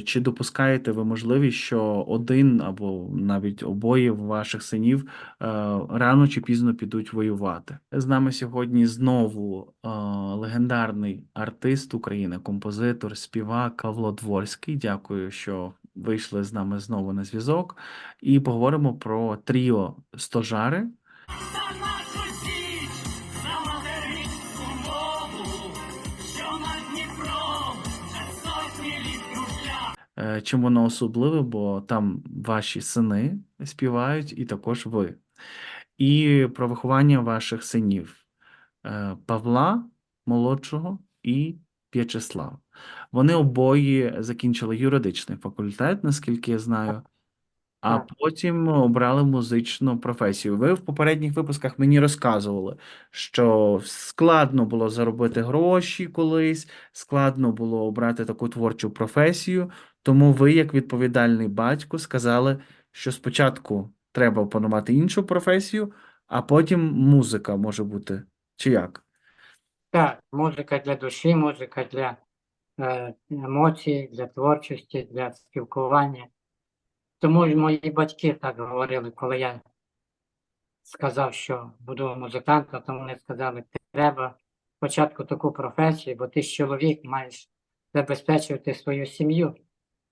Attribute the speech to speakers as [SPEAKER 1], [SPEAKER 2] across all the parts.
[SPEAKER 1] Чи допускаєте ви можливість, що один або навіть обоє ваших синів е, рано чи пізно підуть воювати? З нами сьогодні знову е, легендарний артист України, композитор, співак Павло Дворський. Дякую, що вийшли з нами знову на зв'язок. І поговоримо про тріо Стожари. Чим воно особливе, бо там ваші сини співають, і також ви. І про виховання ваших синів е, Павла молодшого і В'ячеслава. Вони обоє закінчили юридичний факультет, наскільки я знаю, а потім обрали музичну професію. Ви в попередніх випусках мені розказували, що складно було заробити гроші колись, складно було обрати таку творчу професію. Тому ви, як відповідальний батько, сказали, що спочатку треба опанувати іншу професію, а потім музика може бути. Чи як?
[SPEAKER 2] Так, музика для душі, музика для е, емоцій, для творчості, для спілкування. Тому ж мої батьки так говорили, коли я сказав, що буду музикантом, то вони сказали, треба спочатку таку професію, бо ти ж чоловік маєш забезпечувати свою сім'ю.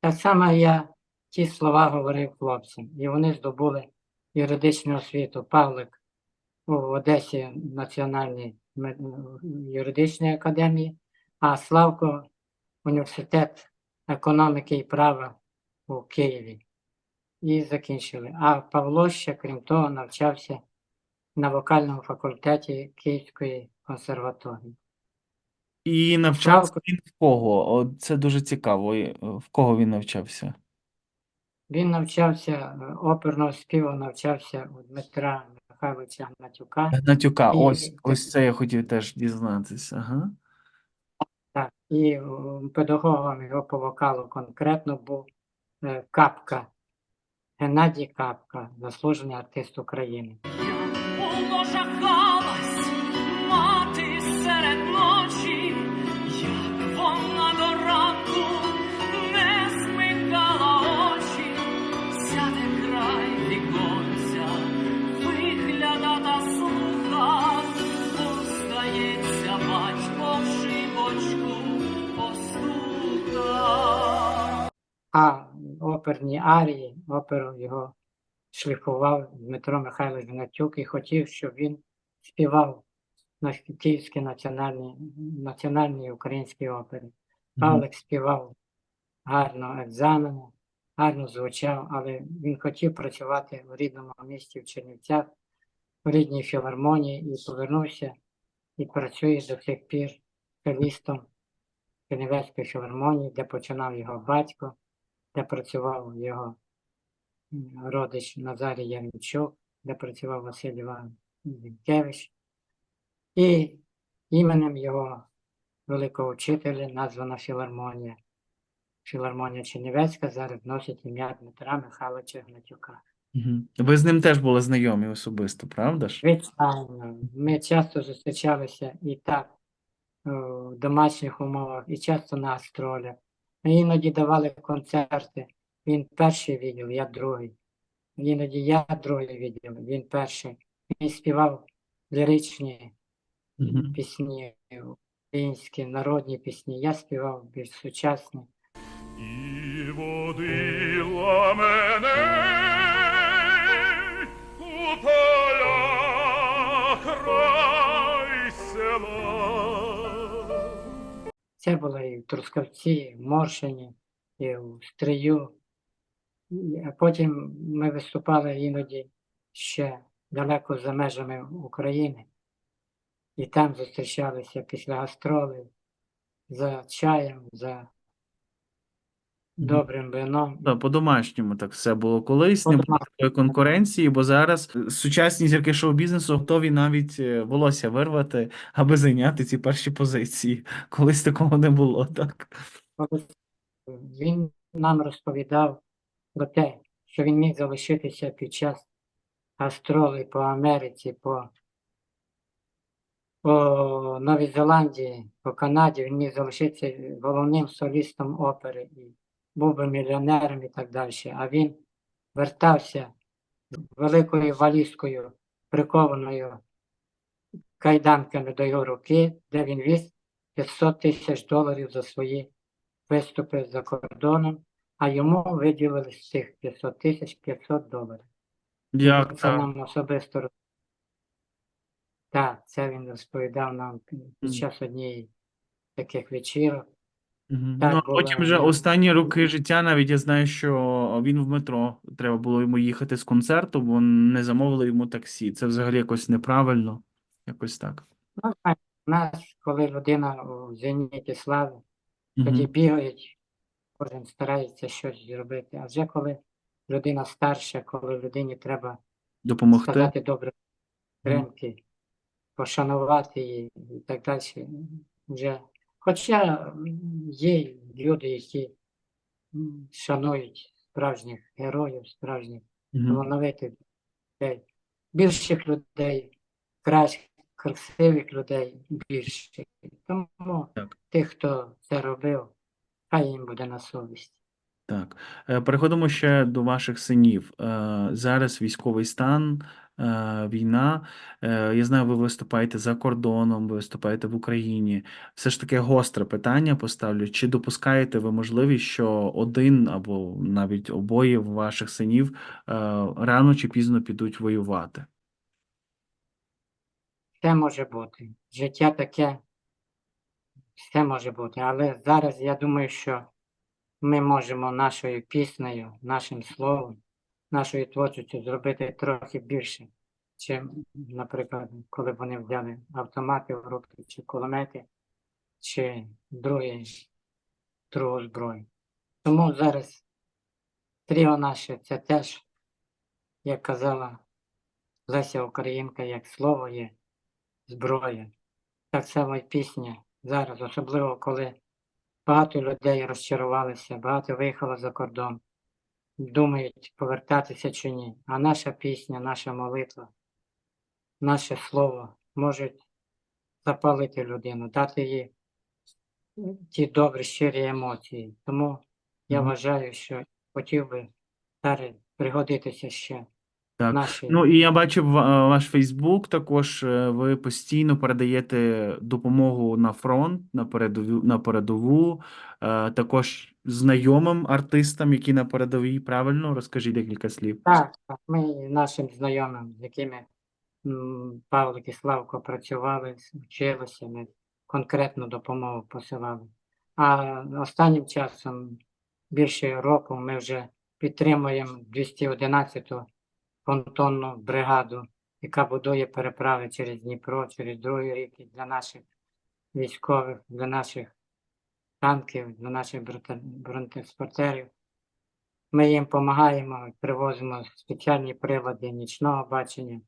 [SPEAKER 2] Так само я ті слова говорив хлопцям, і вони здобули юридичну освіту. Павлик у Одесі Національній юридичній академії, а Славко університет економіки і права у Києві. І закінчили. А Павло ще, крім того, навчався на вокальному факультеті Київської консерваторії.
[SPEAKER 1] І навчався він в кого? Це дуже цікаво. І, е, В кого він навчався?
[SPEAKER 2] Він навчався е, оперного співу, навчався у Дмитра Михайловича Гнатюка.
[SPEAKER 1] Гнатюка,
[SPEAKER 2] І-
[SPEAKER 1] ось, ось це я хотів теж дізнатися. Ага.
[SPEAKER 2] Так, і е, педагогом його по вокалу конкретно був е, Капка, Геннадій Капка, заслужений артист України. Оперні арії, оперу його шліфував Дмитро Михайлович Гнатюк і хотів, щоб він співав на Київській національній, національній українській опері. Павлик співав гарно екзамени, гарно звучав, але він хотів працювати в рідному місті в Чернівцях, в рідній філармонії і повернувся і працює до сих пір солістом Чернівецької філармонії, де починав його батько, де працював його родич Назарій Ямінчук, де працював Василь Іван Зінкевич. І іменем його великого вчителя названа філармонія. Філармонія Чернівецька зараз носить ім'я Дмитра Михайловича Гнатюка.
[SPEAKER 1] Ви з ним теж були знайомі особисто, правда ж?
[SPEAKER 2] Звичайно, ми часто зустрічалися і так е, в домашніх умовах, і часто на гастролях. Ми іноді давали концерти. Він перший відділ, я другий. Іноді я другий відділ, він перший. Він співав ліричні
[SPEAKER 1] Мгм.
[SPEAKER 2] пісні, українські народні пісні. Я співав більш сучасні.
[SPEAKER 3] І водила мене
[SPEAKER 2] Це було і в Трускавці, і в Моршині, і в Стрию. А потім ми виступали іноді ще далеко за межами України. І там зустрічалися після гастролів за чаєм, за добрим вином.
[SPEAKER 1] Да, по-домашньому так все було колись, не було такої конкуренції, бо зараз е, сучасні зірки шоу-бізнесу готові навіть е, волосся вирвати, аби зайняти ці перші позиції. Колись такого не було, так?
[SPEAKER 2] Він нам розповідав про те, що він міг залишитися під час гастролей по Америці, по, по Новій Зеландії, по Канаді. Він міг залишитися головним солістом опери і був би мільйонером і так далі. А він вертався великою валізкою, прикованою кайданками до його руки, де він віз 500 тисяч доларів за свої виступи за кордоном, а йому виділили з цих 500 тисяч 500 доларів.
[SPEAKER 1] Як
[SPEAKER 2] Це
[SPEAKER 1] так?
[SPEAKER 2] нам особисто роз- так, це він розповідав нам під час однієї таких вечірок.
[SPEAKER 1] Мгм.
[SPEAKER 2] Так
[SPEAKER 1] Ну, а потім вже
[SPEAKER 2] ну.
[SPEAKER 1] останні роки життя, навіть я знаю, що він в метро. Треба було йому їхати з концерту, бо не замовили йому таксі. Це взагалі якось неправильно. Якось так.
[SPEAKER 2] Ну, знаєте, у нас, коли людина у зеніті слави, тоді
[SPEAKER 1] Мгм.
[SPEAKER 2] бігають, кожен старається щось зробити. А вже коли людина старша, коли людині треба
[SPEAKER 1] Допомогти.
[SPEAKER 2] сказати добре
[SPEAKER 1] Мгм.
[SPEAKER 2] підтримки, пошанувати її і так далі. Вже. Хоча є люди, які шанують справжніх героїв, справжніх талановитих людей, більших людей, кращих, красивих людей більше. Тому
[SPEAKER 1] Так.
[SPEAKER 2] тих, хто це робив, хай їм буде на совісті.
[SPEAKER 1] Так, Е, переходимо ще до ваших синів. Е, Зараз військовий стан, війна. Е, Я знаю, ви виступаєте за кордоном, ви виступаєте в Україні. Все ж таки гостре питання поставлю. Чи допускаєте ви можливість, що один або навіть обоє ваших синів е, рано чи пізно підуть воювати?
[SPEAKER 2] Все може бути. Життя таке, все може бути. Але зараз я думаю, що ми можемо нашою піснею, нашим словом, нашою творчістю зробити трохи більше, чим, наприклад, коли вони взяли автомати в руки, чи кулемети, чи другі, другу зброю. Тому зараз тріо наше це теж, як казала Леся Українка, як слово є зброя. Так само і пісня зараз, особливо коли багато людей розчарувалися, багато виїхало за кордон, думають, повертатися чи ні. А наша пісня, наша молитва, наше слово можуть запалити людину, дати їй ті добрі, щирі емоції. Тому я
[SPEAKER 1] Мгм.
[SPEAKER 2] вважаю, що хотів би пригодитися ще
[SPEAKER 1] Так.
[SPEAKER 2] нашій
[SPEAKER 1] Ну і я бачив ва- ваш Фейсбук. Також е, ви постійно передаєте допомогу на фронт, на передову, на передову, е, також знайомим артистам, які на передовій. Правильно? Розкажіть декілька слів.
[SPEAKER 2] Так, так, ми нашим знайомим, з якими м, Павлик і Славко працювали, с- вчилися, ми конкретну допомогу посилали. А останнім часом, більше року, ми вже підтримуємо 211-ту понтонну бригаду, яка будує переправи через Дніпро, через другі ріки для наших військових, для наших танків, для наших бронетранспортерів. Ми їм допомагаємо, привозимо спеціальні прилади нічного бачення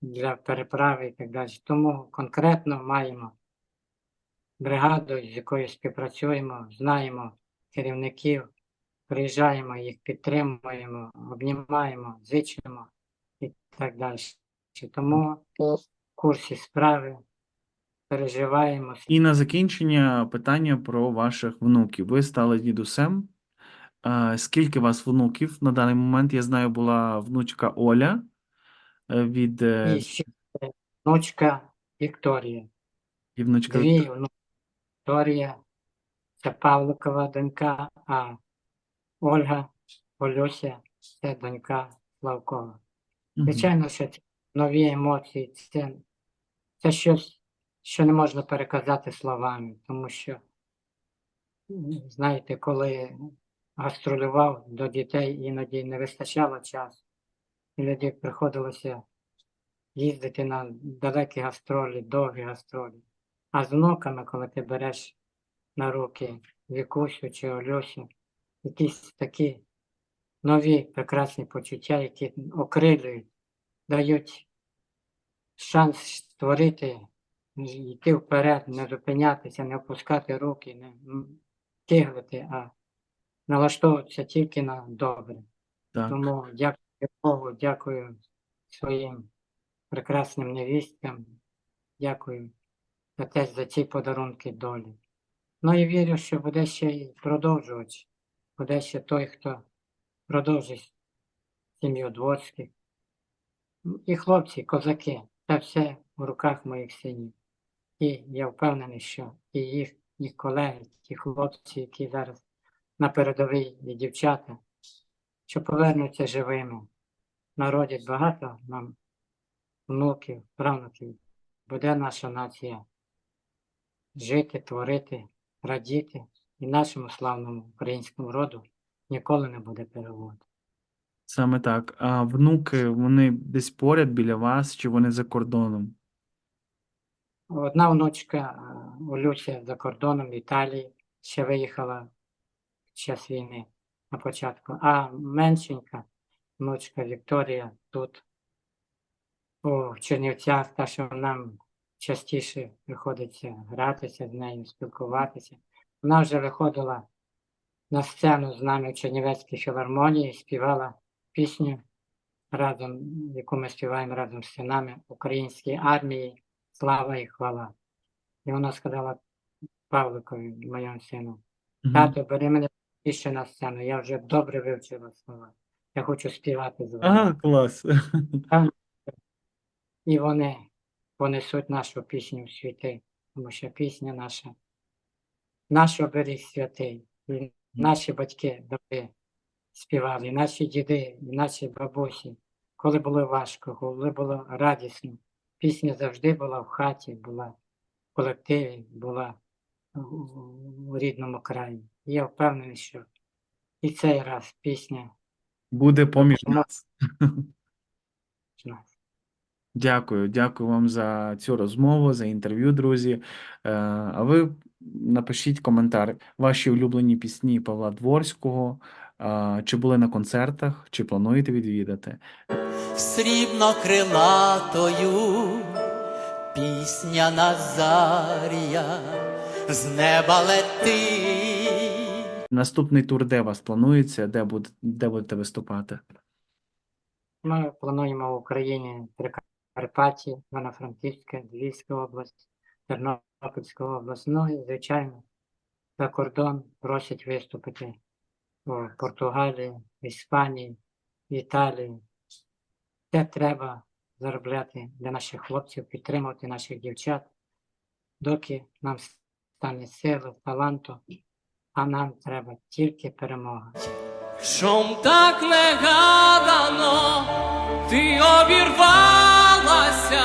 [SPEAKER 2] для переправи і так далі. Тому конкретно маємо бригаду, з якою співпрацюємо, знаємо керівників, приїжджаємо, їх підтримуємо, обнімаємо, зичимо і так далі. Тому в курсі справи переживаємо.
[SPEAKER 1] І на закінчення питання про ваших внуків. Ви стали дідусем. Скільки вас внуків на даний момент? Я знаю, була внучка Оля е, від е,
[SPEAKER 2] І ще внучка Вікторія.
[SPEAKER 1] і внучка
[SPEAKER 2] Дві
[SPEAKER 1] Вікторія.
[SPEAKER 2] Вікторія, це Павликова донька, а Ольга, Олюся, це донька Славкова. Звичайно, що це нові емоції, це, це щось, що не можна переказати словами, тому що, знаєте, коли гастролював до дітей, іноді не вистачало часу. Іноді приходилося їздити на далекі гастролі, довгі гастролі. А з внуками, коли ти береш на руки Вікусю чи Олюсю, якісь такі нові прекрасні почуття, які окрилюють, дають шанс створити, йти вперед, не зупинятися, не опускати руки, не м, киглити, а налаштовуватися тільки на добре.
[SPEAKER 1] Так.
[SPEAKER 2] Тому дякую Богу, дякую своїм прекрасним невісткам, дякую за те, за ці подарунки долі. Ну і вірю, що буде ще й продовжувати. буде ще той, хто продовжить сім'ю Дворських. І хлопці, козаки, це все в руках моїх синів. І я впевнений, що і їх, їх колеги, ті хлопці, які зараз на передовій, і дівчата, що повернуться живими, народять багато нам внуків, правнуків. Буде наша нація жити, творити, радіти, і нашому славному українському роду ніколи не буде переводу.
[SPEAKER 1] Саме так. А внуки, вони десь поряд біля вас, чи вони за кордоном?
[SPEAKER 2] Одна внучка е, Олюся за кордоном в Італії ще виїхала в час війни на початку, а меншенька внучка Вікторія тут у Чернівцях, та що нам частіше приходиться гратися з нею, спілкуватися. Вона вже виходила на сцену з нами в Чернівецькій філармонії, співала пісню разом, яку ми співаємо разом з синами української армії слава і хвала. І вона сказала Павликові, моєму сину, тато, бери мене ще на сцену, я вже добре вивчила слова. Я хочу співати з вами.
[SPEAKER 1] Ага, клас.
[SPEAKER 2] І вони понесуть нашу пісню в світи, тому що пісня наша, наш оберіг святий, і наші батьки добре співали, і наші діди, і наші бабусі, коли було важко, коли було радісно. Пісня завжди була в хаті, була в колективі, була у рідному краї. І я впевнений, що і цей раз пісня
[SPEAKER 1] Буде поміж нас.
[SPEAKER 2] нас.
[SPEAKER 1] Дякую, дякую вам за цю розмову, за інтерв'ю, друзі. Е, А ви напишіть коментар, ваші улюблені пісні Павла Дворського, чи були на концертах, чи плануєте відвідати.
[SPEAKER 4] срібно крилатою, пісня Назарія з неба летить.
[SPEAKER 1] Наступний тур де вас планується, де буде, де будете виступати?
[SPEAKER 2] Ми плануємо в Україні Прикарпатті, Івано-Франківська, Львівська область, Тернопільська область. Ну і, звичайно, за кордон просять виступити у Португалії, Іспанії, Італії. Це треба заробляти для наших хлопців, підтримувати наших дівчат, доки нам стане сили, таланту, а нам треба тільки перемога.
[SPEAKER 5] Чом так негадано ти обірвалася,